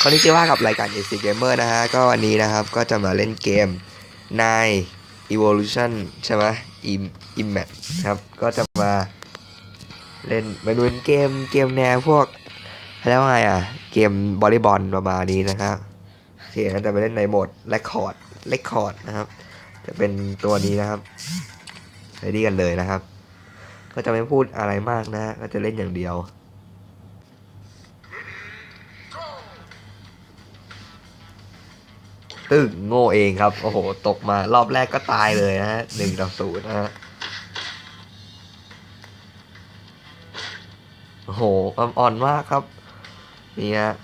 คอนนิจิว่ากับรายการ a c Gamer นะฮะ ก็วันนี้นะครับ ก็จะมาเล่นเกมใน Evolution ใช่ไหม Im Impact ครับ ก็จะมาเล่นมาดูเป็นเกมเกมแนวพวกแล้วไงอะ เกมบอลลีบอลประมาณนี้นะครับโอเคนจะไปเล่นในโหมด Record Record นะครับ จะเป็นตัวนี้นะครับไปดีกันเลยนะครับ ก็จะไม่พูดอะไรมากนะ ก็จะเล่นอย่างเดียว ตึ้งโง่เองครับ โอ้โห ตกมารอบแรกก็ตายเลยนะฮะหนึ่งต่อศูนย์นะฮะโอ้โหอ่อนมากครับ นี่ฮะ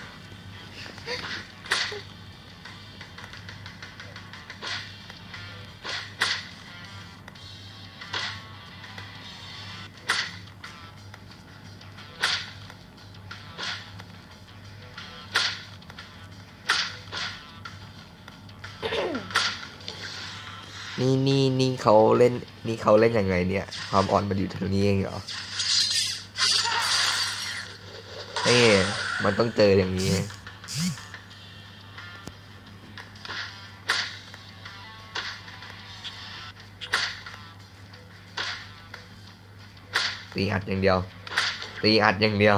นี่นี่นี่เขาเล่นนี่เขาเล่นยังไงเนี่ย ความอ่อนมันอยู่ตรงนี้เองเหรอนี่มันต้องเจออย่างนี้ตีอัดอย่างเดียวตีอัดอย่างเดียว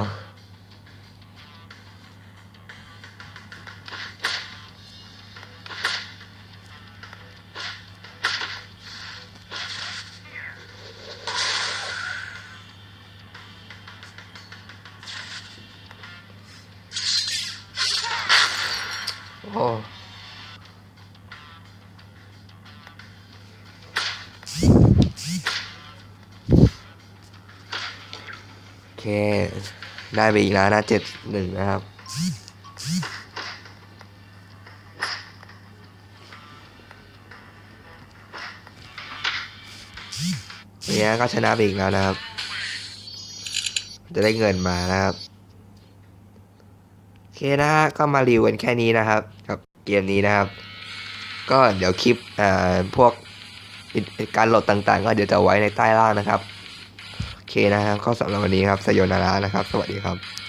โอ้โอเค ได้ไปอีกแล้วนะเจ็ดหนึ่งนะครับเนี่ยก็ชนะไปอีกแล้วนะครับ จะได้เงินมานะครับ เคนะฮะก็มารีวิวกันแค่นี้นะครับกับเกมนี้นะครับ ก็เดี๋ยวคลิปอ่าพวกการโหลดต่างๆ ก็เดี๋ยวจะไว้ในใต้ล่างนะครับ โอเคนะครับก็สำหรับวันนี้ครับสยนารานะครับ สวัสดีครับ